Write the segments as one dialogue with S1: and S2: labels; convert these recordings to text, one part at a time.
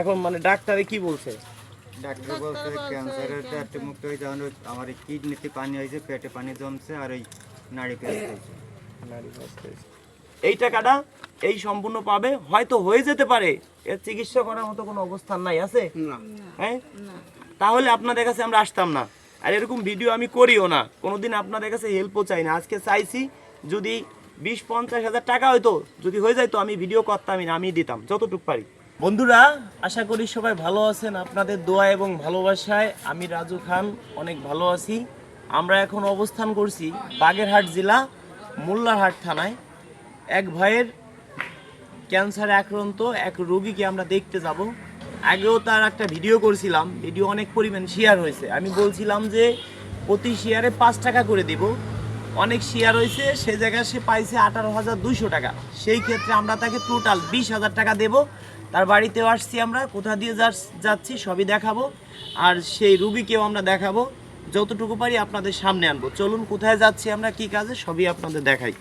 S1: এখন মানে ডাক্তারে কি বলছে?
S2: ডাক্তার বলছে ক্যান্সারের একটা মুক্ত হয়ে যাওয়ার আমার কিডনিতে পানি হয়েছে পেটে পানি জমছে আর ওই নাড়ি পেঁয়াজ হয়েছে
S1: এই টাকাটা এই সম্পূর্ণ পাবে হয়তো হয়ে যেতে পারে। এর চিকিৎসা করার মতো কোনো অবস্থান নাই আছে? হ্যাঁ? তাহলে আপনাদের কাছে আমরা আসতাম না। আর এরকম ভিডিও আমি করিও না। কোনোদিন আপনাদের কাছে হেল্পও চাই না। আজকে চাইছি যদি বিশ পঞ্চাশ হাজার টাকা হয়তো যদি হয়ে যায় তো আমি ভিডিও করতামই না আমি দিতাম যতটুকু পারি। বন্ধুরা, আশা করি সবাই ভালো আছেন। আপনাদের দোয়া এবং ভালোবাসায় আমি রাজু খান, অনেক ভালো আছি। আমরা এখন অবস্থান করছি বাগেরহাট জেলা, মোল্লারহাট থানায়। এক ভাইয়ের ক্যান্সারে আক্রান্ত, এক রোগীকে আমরা দেখতে যাব। আগেও তার একটা ভিডিও করেছিলাম, ভিডিও অনেক পরিমাণ শেয়ার হয়েছে। আমি বলছিলাম যে, প্রতি শেয়ারে পাঁচ টাকা করে দিব। অনেক শেয়ার হয়েছে, সে জায়গায় সে পাইছে আঠারো হাজার দুইশো টাকা। সেই ক্ষেত্রে আমরা তাকে টোটাল বিশ হাজার টাকা দেব। তার বাড়িতেও আসছি আমরা, কোথা দিয়ে যাচ্ছি সবই দেখাবো। আর সেই রুগীকেও আমরা দেখাবো। যতটুকু পারি আপনাদের সামনে আনব। চলুন কোথায় যাচ্ছি আমরা, কি কাজে, সবই আপনাদের দেখাই।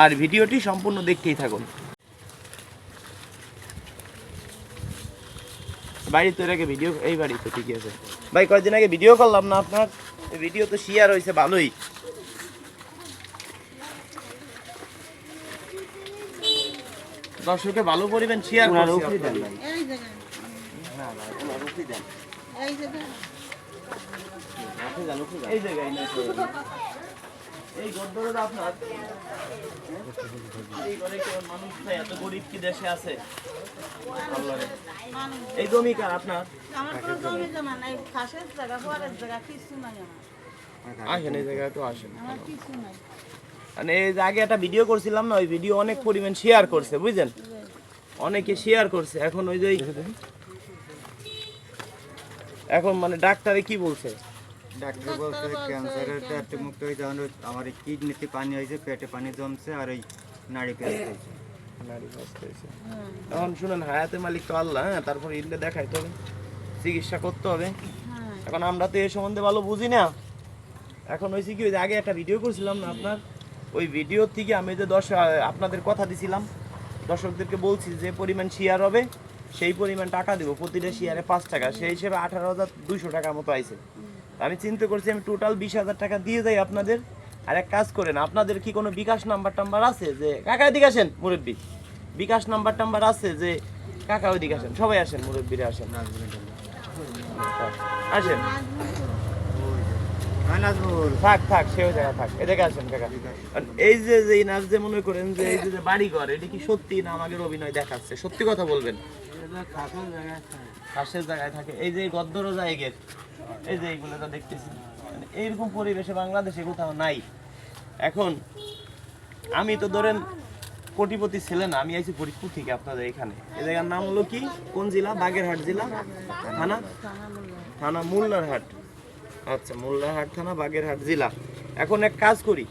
S1: আর ভিডিওটি সম্পূর্ণ দেখতেই থাকুন। বাড়ি তো আগে ভিডিও এই বাড়ি তো ঠিকই আছে। ভাই কয়েকদিন আগে ভিডিও করলাম না আপনার? ভিডিও তো শেয়ার হয়েছে ভালোই। দর্শকে ভালো পরিমাণ শেয়ার করছি
S3: দেন। ভাই।
S4: এই জায়গায়
S3: না না ওনার দেন।
S4: এই
S3: দেন।
S1: এই জায়গায় না এই গদ্দরটা আপনার। এই ঘরে মানুষ নাই এত গরিব কি দেশে আছে? এই জমি কার আপনার?
S4: আমার কোনো জমি জমা নাই খাসের জায়গা ঘরের জায়গা কিছু নাই আমার।
S1: আসেন এই জায়গায় তো আসেন।
S4: আমার কিছু নাই।
S1: মানে এই যে আগে একটা ভিডিও করছিলাম না ওই ভিডিও অনেক পরিমাণ শেয়ার করছে বুঝছেন? অনেকে শেয়ার করছে। এখন ওই যে এখন মানে ডাক্তারে কি বলছে?
S2: ডাক্তার বলছে ক্যান্সারের একটা মুক্ত হয়ে যাওয়ার আমার কিডনিতে পানি হয়েছে পেটে পানি জমছে আর ওই নাড়ি পেঁয়াজ হয়েছে
S1: এখন শুনেন হায়াতে মালিক তো আল্লাহ হ্যাঁ? তারপর ইল্লে দেখাইতে হবে চিকিৎসা করতে হবে।
S4: হ্যাঁ।
S1: এখন আমরা তো এ সম্বন্ধে ভালো বুঝি না। এখন হয়েছে কি ওই আগে একটা ভিডিও করছিলাম না আপনার? ওই ভিডিও থেকে আমি যে দশ আপনাদের কথা দিছিলাম দর্শকদেরকে বলছি যে পরিমাণ শেয়ার হবে সেই পরিমাণ টাকা দেবো প্রতিটা শেয়ারে পাঁচ টাকা। সেই হিসেবে আঠারো হাজার দুশো টাকার মতো আইছে। আমি চিন্তা করছি আমি টোটাল বিশ হাজার টাকা দিয়ে যাই আপনাদের। আর এক কাজ করেন আপনাদের কি কোনো বিকাশ নাম্বার টাম্বার আছে যে কাকা এদিকে আসেন মুরব্বী? বিকাশ নাম্বার টাম্বার আছে যে কাকা ওইদিকে আসেন সবাই আসেন মুরব্বীরা আসেন। আসেন। থাক থাক সেও জায়গা থাক। আসেন কাকা। এই যে যে যে মনে করেন যে এই যে বাড়ি ঘর এটা কি সত্যি না আমাদের অভিনয় দেখাচ্ছে? সত্যি কথা বলবেন। খাসের জায়গায় থাকে। এই যে গদ্দর জায়গের এই যে এইগুলো তো দেখতেছি। মানে এইরকম পরিবেশে বাংলাদেশে কোথাও নাই। এখন আমি তো ধরেন কোটিপতি ছিলেন না আমি আইছি ফরিদপুর থেকে আপনাদের এখানে। এই জায়গার নাম হলো কি? কোন জেলা? বাগেরহাট জেলা? থানা? থানা মুল্লারহাট। আচ্ছা মোল্লাহাট থানা বাগেরহাট জেলা। এখন এক কাজ করি।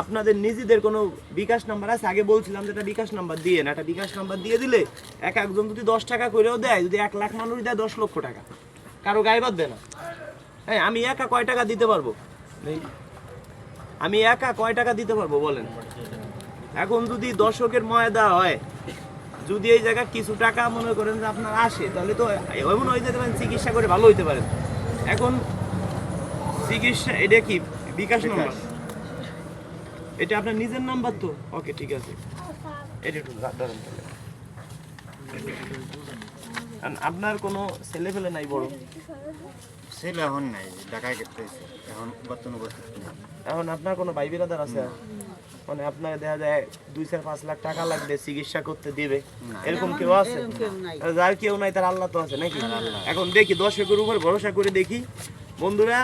S1: আপনাদের নিজেদের কোনো বিকাশ নাম্বার আছে? আগে বলছিলাম যে একটা বিকাশ নাম্বার দিয়ে না একটা বিকাশ নাম্বার দিয়ে দিলে এক একজন যদি দশ টাকা করেও দেয় যদি এক লাখ মানুষ দেয় দশ লক্ষ টাকা। কারও গায়ে বাদ দেয় না। হ্যাঁ আমি একা কয় টাকা দিতে পারব। আমি একা কয় টাকা দিতে পারব বলেন? এখন যদি দর্শকের ময়দা হয় যদি এই জায়গায় কিছু টাকা মনে করেন যে আপনার আসে তাহলে তো এমন হয়ে যেতে পারেন চিকিৎসা করে ভালো হইতে পারেন। এখন চিকিৎসা এটা কি? বিকাশ। নাম্বার এটা আপনার নিজের নাম্বার তো? ওকে ঠিক আছে। এটা একটু ধরেন তাহলে। আপনার কোনো ছেলে ফেলে নাই বড়
S2: ছেলে এখন নাই ঢাকায় করতেছে এখন বর্তমান নেই।
S1: এখন আপনার কোনো ভাই বিরাদার আছে? মানে আপনার দেখা যায় দুই চার পাঁচ লাখ টাকা লাগবে চিকিৎসা করতে দিবে। এরকম কেউ আছে? যার কেউ নাই তার আল্লাহ তো আছে নাকি? এখন দেখি দর্শকের উপর ভরসা করে দেখি। বন্ধুরা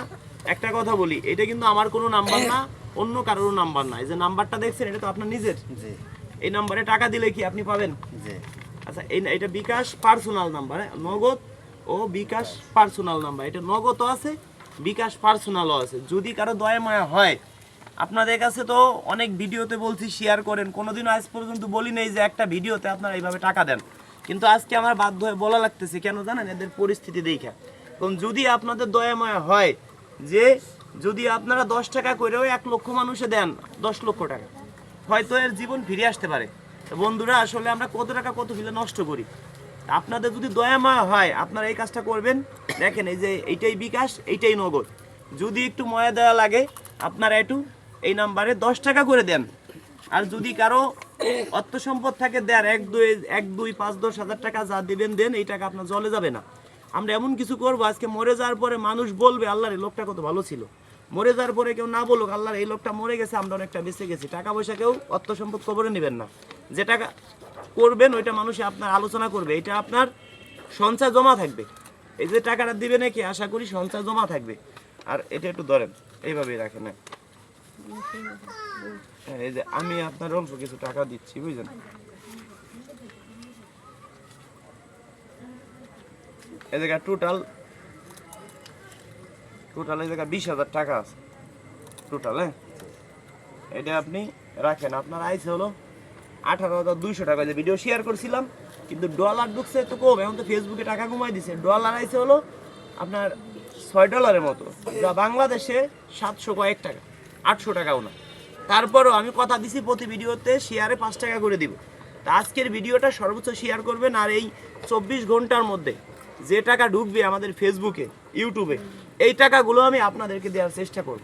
S1: একটা কথা বলি এটা কিন্তু আমার কোনো নাম্বার না অন্য কারোর নাম্বার না। এই যে নাম্বারটা দেখছেন এটা তো আপনার নিজের।
S2: জি।
S1: এই নাম্বারে টাকা দিলে কি আপনি পাবেন?
S2: জি।
S1: আচ্ছা এই এটা বিকাশ পার্সোনাল নাম্বার নগদ ও বিকাশ পার্সোনাল নাম্বার। এটা নগদও আছে বিকাশ পার্সোনালও আছে। যদি কারও দয়া মায়া হয় আপনাদের কাছে তো অনেক ভিডিওতে বলছি শেয়ার করেন। কোনোদিনও আজ পর্যন্ত বলি নেই যে একটা ভিডিওতে আপনারা এইভাবে টাকা দেন। কিন্তু আজকে আমার বাধ্য হয়ে বলা লাগতেছে কেন জানেন? এদের পরিস্থিতি দেখা। কারণ যদি আপনাদের দয়া মায়া হয় যে যদি আপনারা দশ টাকা করেও এক লক্ষ মানুষে দেন, দশ লক্ষ টাকা, হয়তো এর জীবন ফিরে আসতে পারে। বন্ধুরা, আসলে আমরা কত টাকা, কত ফিলে নষ্ট করি? আপনাদের যদি দয়াময় হয়, আপনারা এই কাজটা করবেন। দেখেন, এই যে এইটাই বিকাশ, এইটাই নগদ। যদি একটু ময়া দেওয়া লাগে, আপনারা একটু এই নাম্বারে দশ টাকা করে দেন। আর যদি কারও অর্থ সম্পদ থাকে, দেন, এক দুই এক দুই, পাঁচ, দশ হাজার টাকা যা দেবেন, দেন, এই টাকা আপনার জলে যাবে না। আমরা এমন কিছু করব আজকে মরে যাওয়ার পরে মানুষ বলবে আল্লাহর এই লোকটা কত ভালো ছিল। মরে যাওয়ার পরে কেউ না বলুক আল্লাহর এই লোকটা মরে গেছে আমরা অনেকটা বেঁচে গেছি। টাকা পয়সা কেউ অর্থ সম্পদ কবরে নেবেন না। যে টাকা করবেন ওইটা মানুষে আপনার আলোচনা করবে এটা আপনার সঞ্চয় জমা থাকবে। এই যে টাকাটা দিবে নাকি আশা করি সঞ্চয় জমা থাকবে। আর এটা একটু ধরেন এইভাবেই রাখেন হ্যাঁ। হ্যাঁ, এই যে আমি আপনার অল্প কিছু টাকা দিচ্ছি বুঝলেন? এই জায়গায় টোটাল টোটাল এই জায়গায় বিশ হাজার টাকা আছে। টোটাল হ্যাঁ? এটা আপনি রাখেন। আপনার আইসে হলো আঠারো হাজার দুইশো টাকা। যে ভিডিও শেয়ার করছিলাম, কিন্তু ডলার ঢুকছে তো কম। এখন তো ফেসবুকে টাকা কমাই দিছে। ডলার আইসে হলো আপনার ছয় ডলারের মতো। যা বাংলাদেশে সাতশো কয়েক টাকা, আটশো টাকাও না। তারপরও আমি কথা দিছি প্রতি ভিডিওতে শেয়ারে পাঁচ টাকা করে দিব। তা আজকের ভিডিওটা সর্বোচ্চ শেয়ার করবেন আর এই চব্বিশ ঘণ্টার মধ্যে। যে টাকা ঢুকবে আমাদের ফেসবুকে ইউটিউবে এই টাকাগুলো আমি আপনাদেরকে দেওয়ার চেষ্টা করব।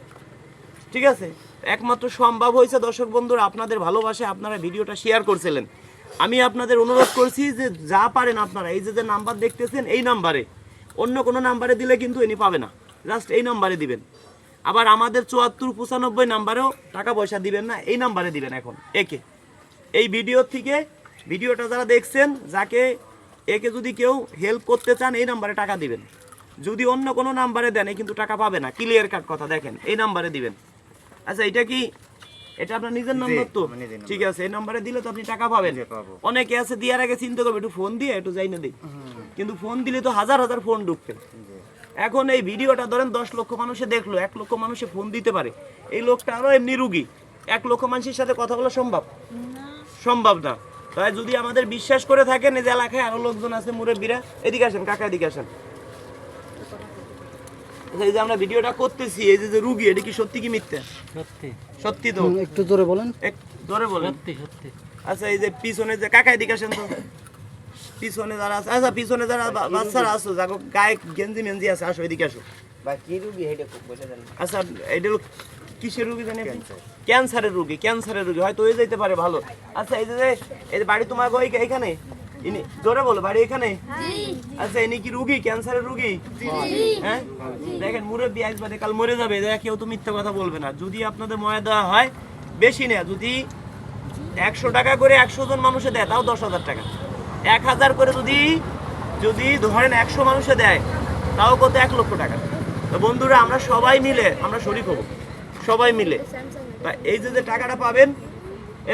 S1: ঠিক আছে? একমাত্র সম্ভব হয়েছে, দর্শক বন্ধুরা, আপনাদের ভালোবাসে আপনারা ভিডিওটা শেয়ার করছিলেন। আমি আপনাদের অনুরোধ করছি যে যা পারেন আপনারা, এই যে যে নাম্বার দেখতেছেন, এই নাম্বারে অন্য কোনো নাম্বারে দিলে কিন্তু এনি পাবে না। জাস্ট এই নাম্বারে দিবেন। আবার আমাদের চুয়াত্তর পঁচানব্বই নাম্বারেও টাকা পয়সা দিবেন না, এই নাম্বারে দিবেন এখন। একে। এই ভিডিও থেকে ভিডিওটা যারা দেখছেন, যাকে একে যদি কেউ হেল্প করতে চান এই নাম্বারে টাকা দিবেন। যদি অন্য কোনো নাম্বারে দেন কিন্তু টাকা পাবে না। ক্লিয়ার কাট কথা দেখেন এই নাম্বারে দিবেন। আচ্ছা এটা কি? এটা আপনার নিজের নাম্বার তো। ঠিক আছে এই নাম্বারে দিলে তো আপনি টাকা পাবেন। অনেকে আছে দেওয়ার আগে চিন্তা করবে একটু ফোন দিয়ে একটু যাই না দিই কিন্তু ফোন দিলে তো হাজার হাজার ফোন ঢুকবে। এখন এই ভিডিওটা ধরেন দশ লক্ষ মানুষে দেখল এক লক্ষ মানুষে ফোন দিতে পারে। এই লোকটা আরও এমনি রুগী। এক লক্ষ মানুষের সাথে কথা বলা সম্ভব? সম্ভব না। তাই যদি আমাদের বিশ্বাস করে থাকেন এই যে এলাকায় আরও লোকজন আছে মুরব্বীরা এদিকে আসেন কাকা এদিকে আসেন। আচ্ছা, এই যে আমরা ভিডিওটা করতেছি এই যে যে রুগী এটা কি সত্যি কি মিথ্যা?
S5: সত্যি।
S1: সত্যি তো?
S5: একটু জোরে বলেন।
S1: এক ধরে বলেন।
S5: সত্যি সত্যি।
S1: আচ্ছা এই যে পিছনে যে কাকা এদিকে আসেন তো। পিছনে যারা আছে আচ্ছা পিছনে যারা বাচ্চারা আসো যাগো গায়ে গেঞ্জি মেঞ্জি আছে আসো এদিকে আসো।
S3: বা কি রুগী দেন।
S1: আচ্ছা এটা কিসের রুগী জানি ক্যান্সারের রুগী ক্যান্সারের রুগী হয়তো হয়ে যেতে পারে ভালো। আচ্ছা এই যে এই বাড়ি তোমার গো এই- এইখানে? ইনি জোরে বলো বাড়ি এখানে? আচ্ছা ইনি কি রুগী? ক্যান্সারের রুগী? হ্যাঁ? দেখেন মুরব্বী আসবাদে কাল মরে যাবে দেখ কেউ তো মিথ্যা কথা বলবে না। যদি আপনাদের ময়া দেওয়া হয় বেশি না যদি একশো টাকা করে একশো জন মানুষে দেয় তাও দশ হাজার টাকা। এক হাজার করে যদি যদি ধরেন একশো মানুষে দেয় তাও কত? এক লক্ষ টাকা। তো বন্ধুরা আমরা সবাই মিলে আমরা শরিক হব। সবাই মিলে। তা এই যে যে টাকাটা পাবেন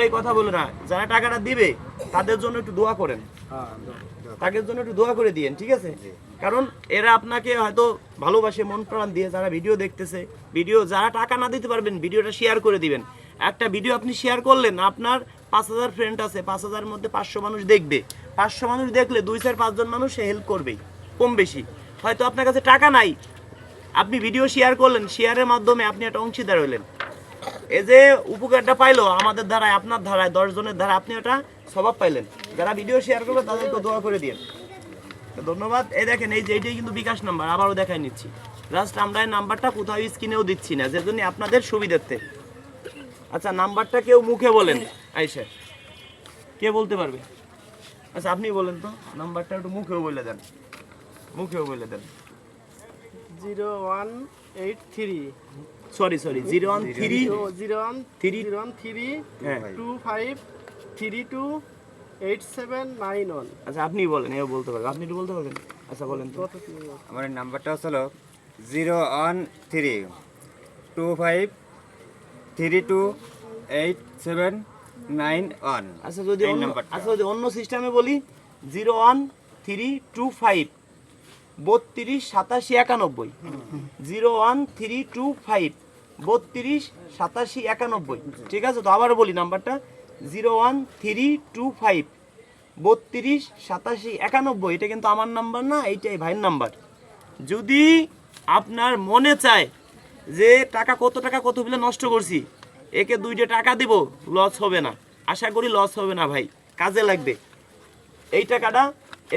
S1: এই কথা বলে না যারা টাকাটা দিবে তাদের জন্য একটু দোয়া করেন। তাদের জন্য একটু দোয়া করে দিয়েন ঠিক আছে? কারণ এরা আপনাকে হয়তো ভালোবাসে মন প্রাণ দিয়ে যারা ভিডিও দেখতেছে ভিডিও যারা টাকা না দিতে পারবেন ভিডিওটা শেয়ার করে দিবেন। একটা ভিডিও আপনি শেয়ার করলেন আপনার পাঁচ হাজার ফ্রেন্ড আছে পাঁচ হাজার মধ্যে পাঁচশো মানুষ দেখবে। পাঁচশো মানুষ দেখলে দুই চার পাঁচজন মানুষ সে হেল্প করবেই কম বেশি। হয়তো আপনার কাছে টাকা নাই আপনি ভিডিও শেয়ার করলেন শেয়ারের মাধ্যমে আপনি একটা অংশীদার হইলেন। এই যে উপকারটা পাইলো, আমাদের দ্বারায় আপনার ধারায়, দশ জনের দ্বারা আপনি ওটা স্বভাব পাইলেন। যারা ভিডিও শেয়ার করল তাদেরকে দোয়া করে দিন ধন্যবাদ। এই দেখেন, এই যে এইটাই কিন্তু বিকাশ নাম্বার আবারও দেখাই নিচ্ছি। জাস্ট আমরা এই নাম্বারটা কোথাও স্ক্রিনেও দিচ্ছি না, যে জন্য আপনাদের সুবিধার্থে। আচ্ছা নাম্বারটা কেউ মুখে বলেন। আইসা কে বলতে পারবে? আচ্ছা আপনি বলেন তো নাম্বারটা একটু মুখেও বলে দেন। মুখেও বলে দেন।
S5: Zero one eight three.
S1: Sorry sorry zero one three
S5: zero one
S1: three
S5: zero one three
S1: হ্যাঁ।
S5: Two five three two eight seven nine one.
S1: আচ্ছা আপনি বলেন এও বলতে পারবেন আপনি একটু বলতে পারবেন? আচ্ছা বলেন তো।
S2: আমার এই নাম্বারটা হলো zero one three two five three two eight seven nine one.
S1: আচ্ছা যদি। আচ্ছা যদি অন্য সিস্টেমে বলি zero one three two five বত্রিশ, সাতাশি, একানব্বই। Zero one, three, two, five. বত্রিশ, সাতাশি, একানব্বই। ঠিক আছে? তো আবারও বলি নাম্বারটা। Zero one, three, two, five. বত্রিশ, সাতাশি, একানব্বই। এটা কিন্তু আমার নাম্বার না, এইটাই ভাইয়ের নাম্বার। যদি আপনার মনে চায় যে টাকা কত টাকা কত বিলে নষ্ট করছি, একে দুইটা টাকা দিব, লস হবে না। আশা করি লস হবে না ভাই, কাজে লাগবে। এই টাকাটা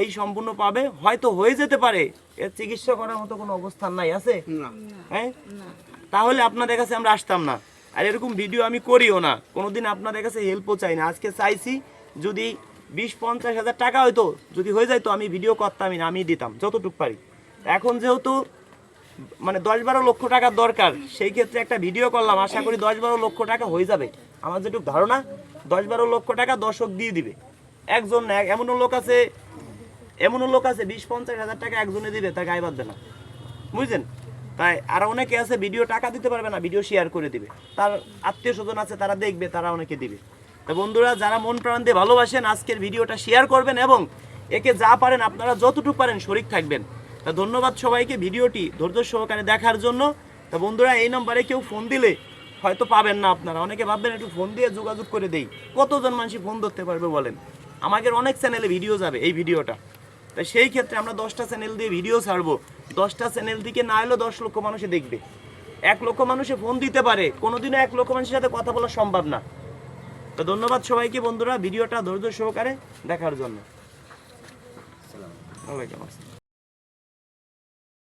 S1: এই সম্পূর্ণ পাবে হয়তো হয়ে যেতে পারে। এর চিকিৎসা করার মতো কোনো অবস্থান নাই আছে? হ্যাঁ? তাহলে আপনাদের কাছে আমরা আসতাম না। আর এরকম ভিডিও আমি করিও না। কোনোদিন আপনাদের কাছে হেল্পও চাই না। আজকে চাইছি যদি বিশ পঞ্চাশ হাজার টাকা হয়তো যদি হয়ে যায় তো আমি ভিডিও করতামই না আমি দিতাম যতটুকু পারি। এখন যেহেতু মানে দশ বারো লক্ষ টাকার দরকার সেই ক্ষেত্রে একটা ভিডিও করলাম আশা করি দশ বারো লক্ষ টাকা হয়ে যাবে। আমার যেটুকু ধারণা দশ বারো লক্ষ টাকা দর্শক দিয়ে দিবে। একজন এমনও লোক আছে এমনও লোক আছে, বিশ পঞ্চাশ হাজার টাকা একজনে দিবে তার গায়ে বাঁধবে না। বুঝলেন তাই আর অনেকে আছে ভিডিও টাকা দিতে পারবে না ভিডিও শেয়ার করে দিবে। তার আত্মীয় স্বজন আছে, তারা দেখবে, তারা অনেকে দিবে। তো বন্ধুরা, যারা মন প্রাণ দিয়ে ভালোবাসেন, আজকের ভিডিওটা শেয়ার করবেন এবং একে যা পারেন, আপনারা যতটুকু পারেন, শরিক থাকবেন। তা ধন্যবাদ সবাইকে ভিডিওটি ধৈর্য সহকারে দেখার জন্য। তা বন্ধুরা, এই নম্বরে কেউ ফোন দিলে হয়তো পাবেন না আপনারা। অনেকে ভাববেন, একটু ফোন দিয়ে যোগাযোগ করে দেই। কতজন মানুষ ফোন ধরতে পারবে বলেন? আমাদের অনেক চ্যানেলে ভিডিও যাবে এই ভিডিওটা তাই সেই ক্ষেত্রে আমরা দশটা চ্যানেল দিয়ে ভিডিও ছাড়বো। দশটা চ্যানেল দিকে না এলেও দশ লক্ষ মানুষে দেখবে। এক লক্ষ মানুষে ফোন দিতে পারে। কোনোদিনও এক লক্ষ মানুষের সাথে কথা বলা সম্ভব না। তো ধন্যবাদ সবাইকে বন্ধুরা, ভিডিওটা ধৈর্য সহকারে দেখার জন্য। ওয়ালাইকুম আসসালাম